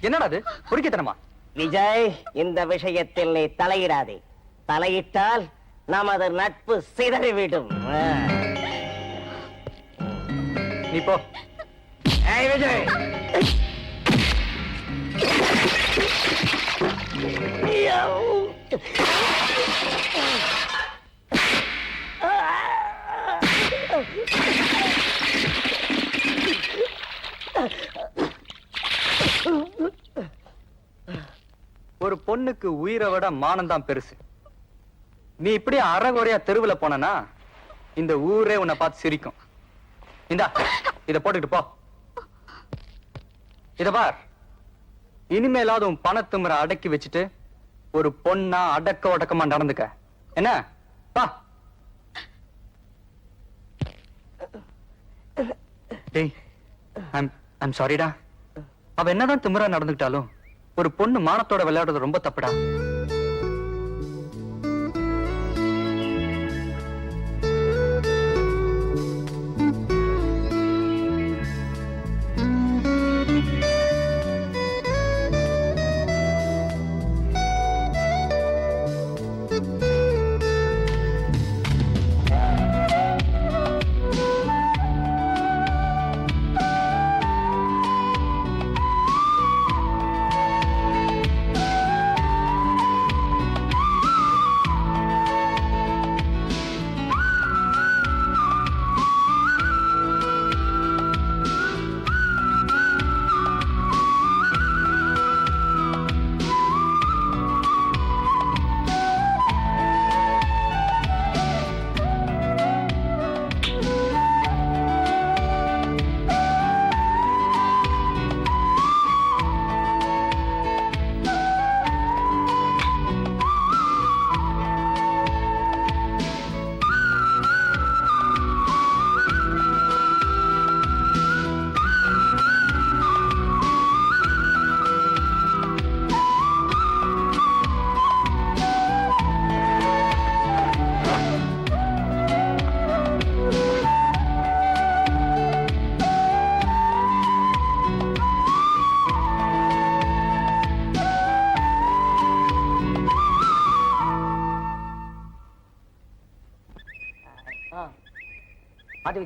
என்னடா அது? பொறுக்கித்தனமா விஜய் இந்த விஷயத்தில் நீ தலையிடாதே. தலையிட்டால் நமது நட்பு சிதறிவிடும். நீ போ. ஏய் விஜய். ஒரு பொண்ணுக்கு உயிரை விட மானம் தான் பெருசு. நீ இப்படி அறகுறையா தெருவுல போனனா இந்த ஊரே உன்னை பார்த்து சிரிக்கும். இந்தா இத போட்டுக்கிட்டு போ. இத பார். இனிமேலாவது உன் பணத்துமுறை அடக்கி வச்சுட்டு ஒரு பொண்ணா அடக்க ஒடக்கமா நடந்துக்க. என்ன? பா. டேய் ஐம் ஐம் சாரிடா அவ என்னதான் திமிரா நடந்துக்கிட்டாலும் ஒரு பொண்ணு மானத்தோட விளையாடுறது ரொம்ப தப்புடா.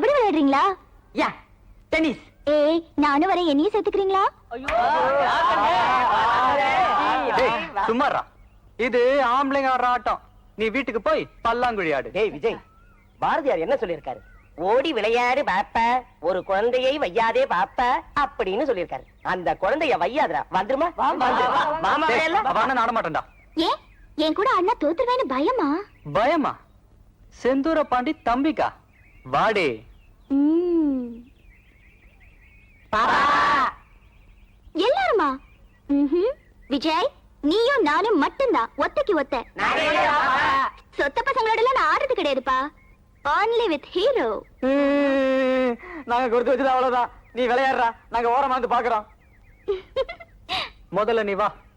கபடி விளையாடுறீங்களா? யா டென்னிஸ். ஏய் நானும் வரேன். என்னையும் சேர்த்துக்கிறீங்களா? சும்மாரா இது ஆம்பளைங்க ஆடுற ஆட்டம். நீ வீட்டுக்கு போய் பல்லாங்குழி ஆடு. டேய் விஜய் பாரதியார் என்ன சொல்லியிருக்காரு? ஓடி விளையாடு பாப்ப ஒரு குழந்தையை வையாதே பாப்ப அப்படின்னு சொல்லியிருக்காரு. அந்த குழந்தைய வையாதுடா. வந்துருமா. மாமா ஆட மாட்டேன்டா ஏன் என் கூட அண்ணா தோத்துருவேன்னு பயமா? பயமா? செந்தூர பாண்டி தம்பிக்கா. வாடே. எல்லாருமா. விஜய் நீயும் நானும் மட்டும்தான். ஒத்தைக்கு ஒத்த. சொத்த பசங்களோட நான் ஆடுறது கிடையாதுப்பா. Only with hero. நாங்க கொடுத்து வச்சது அவ்வளவுதான். நீ விளையாடுறா. நாங்க ஓரமா வந்து பாக்குறோம் முதல்ல நீ வா.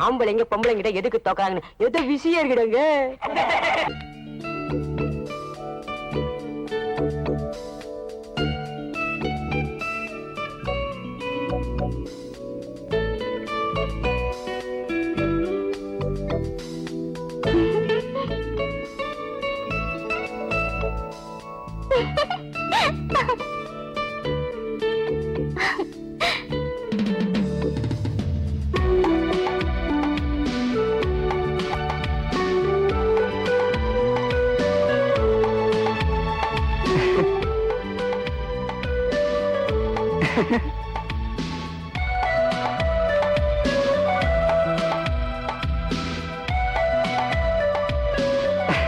ஆம்பளைங்க பொம்பளைங்கிட்ட எதுக்கு தோக்குறாங்கன்னு எதோ விஷயம்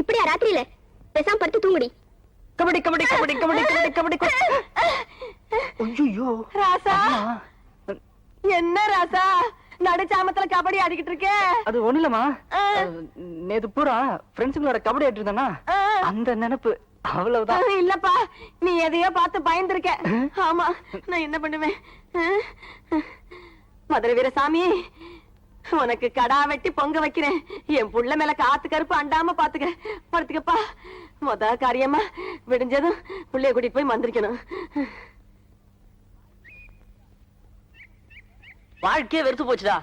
இப்படியா ராத்திரியில? பேசாம படுத்து தூங்குடி. கபடி கபடி கபடி கபடி கபடி கபடி ஐயோ ராசா. என்ன ராசா? நடுச்சாமத்துல கபடி ஆடிக்கிட்டு இருக்க. அது ஒண்ணு இல்லம்மா. நேத்து பூரா ஃப்ரெண்ட்ஸுங்களோட கபடி ஆடிட்டு இருந்தானா அந்த நினைப்பு. அவ்வளவுதான். இல்லப்பா. நீ எதையோ பார்த்து பயந்துருக்க. ஆமா நான் என்ன பண்ணுவேன்? மதுரை வீரசாமி உனக்கு கடா வெட்டி பொங்க வைக்கிறேன். என் புள்ள மேல காத்து கருப்பு அண்டாம பாத்துக்க. படுத்துக்கப்பா முத காரியமா விடிஞ்சதும் புள்ளைய கூட்டிட்டு போய் மந்திரிக்கணும். வாழ்க்கையே வெறுத்து போச்சுடா.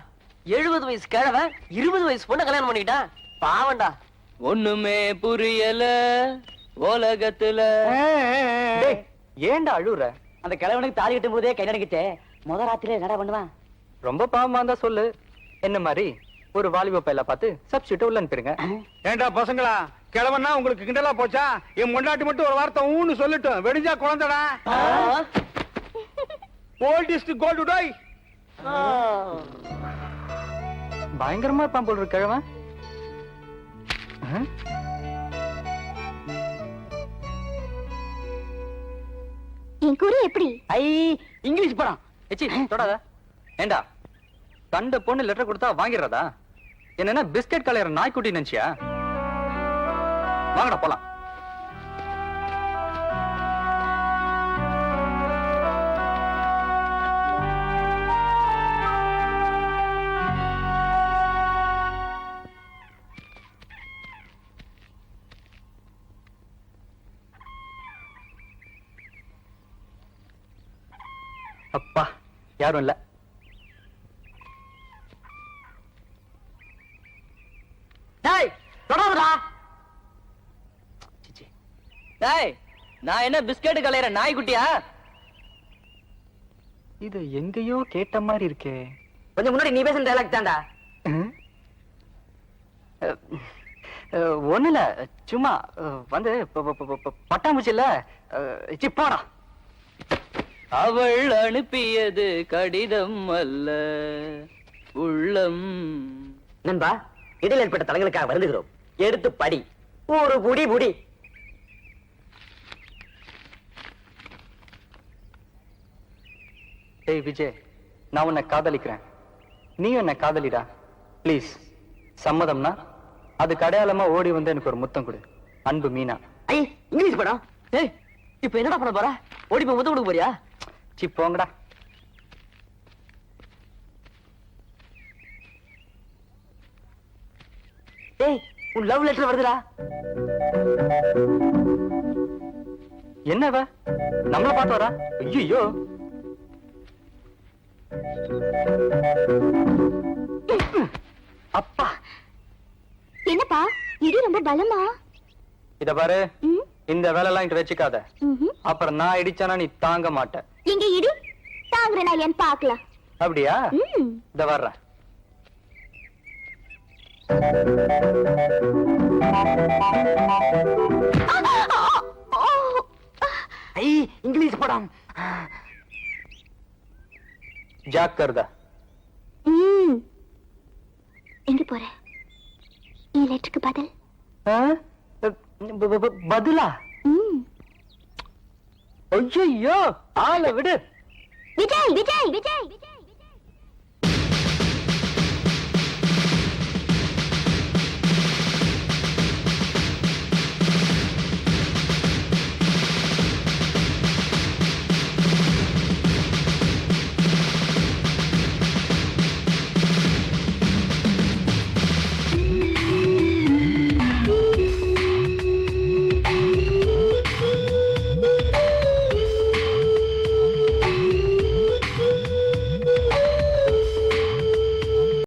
எழுபது வயசு கிழவ இருபது வயசு பொண்ணை கல்யாணம் பண்ணிக்கிட்டான் பாவண்டா ஒண்ணுமே புரியல உலகத்துல. டேய், ஏன்டா அழுவுற? அந்த கிழவனுக்கு தாலி கட்டும் போதே கை நடிக்கிட்டே முத ராத்திரில என்னடா பண்ணுவான்? ரொம்ப பாவமா இருந்தா சொல்லு. என்ன மாதிரி? ஒரு வாலிப பையல பார்த்து சப்ஸ்டியூட் உள்ள அனுப்பிடுங்க. ஏண்டா பசங்களா கிழவன்னா உங்களுக்கு கிண்டலா போச்சா? என் முன்னாடி மட்டும் ஒரு வார்த்தை ஊன்னு சொல்லட்டும். வெடிஞ்சா குழந்தைடா. ஓல்டிஸ்ட் கோல்டு டோய் பயங்கரமா இருப்பான் போல் இருக்கு கிழவன்? என் குறி எப்படி? ஐ இங்கிலீஷ் படம். எச்சி தொடாத. ஏண்டா? கண்ட பொண்ணு லெட்டர் கொடுத்தா வாங்கிடுறதா? என்னன்னா பிஸ்கெட் கலையற நாய்க்குட்டி நினைச்சியா? வாங்கடா போலாம். அப்பா யாரும் இல்ல டேய் தொடருடா டேய் நான் என்ன பிஸ்கட் கலையற நாய்க்குட்டியா? இது எங்கேயோ கேட்ட மாதிரி இருக்கே. கொஞ்சம் முன்னாடி நீ பேசுன டைலாக் தான்டா. இல்ல சும்மா வந்து ப- ப- ப- ப- பட்டாம்பூச்சி இல்ல அஹ், சி, போடா. அவள் அனுப்பியது கடிதம் அல்ல உள்ளம். நண்பா இடையில் ஏற்பட்ட தலங்களுக்காக வருந்துகிறோம். எடுத்து படி. ஒரு புடி புடி டேய் விஜய் நான் உன்னை காதலிக்கிறேன். நீ என்னை காதலிடா. ப்ளீஸ் சம்மதம்னா அதுக்கு அடையாளமா ஓடி வந்து எனக்கு ஒரு முத்தம் கொடு. அன்பு மீனா. ஐ இங்கிலீஷ் படம். ஏய் இப்போ என்னடா பண்ண போற? ஓடி போய் முத்த கொடுக்க போறியா? சி போங்கடா. ஏய் உன் லவ் லெட்டர் வருதுடா. என்னவ? நம்மள பார்த்து வரா? ஐயோ அப்பா. என்னப்பா? இடி ரொம்ப பலமா? இத பாரு? இந்த வேலைலாம் என்கிட்ட வச்சுக்காத. ம்ஹும். அப்புறம் நான் இடிச்சானா நீ தாங்க மாட்ட. எங்க இடி. தாங்குற நான் ஏன் பாக்கலாம்? அப்படியா? வர்றேன் ஐ இங்கிலீஷ் படம். ஜாக்கிரதா. எங்க போற? என் லெட்டருக்கு பதில்? பதிலா. ஐயோ ஆளை விடு. விஜய் விஜய் விஜய் விஜய்.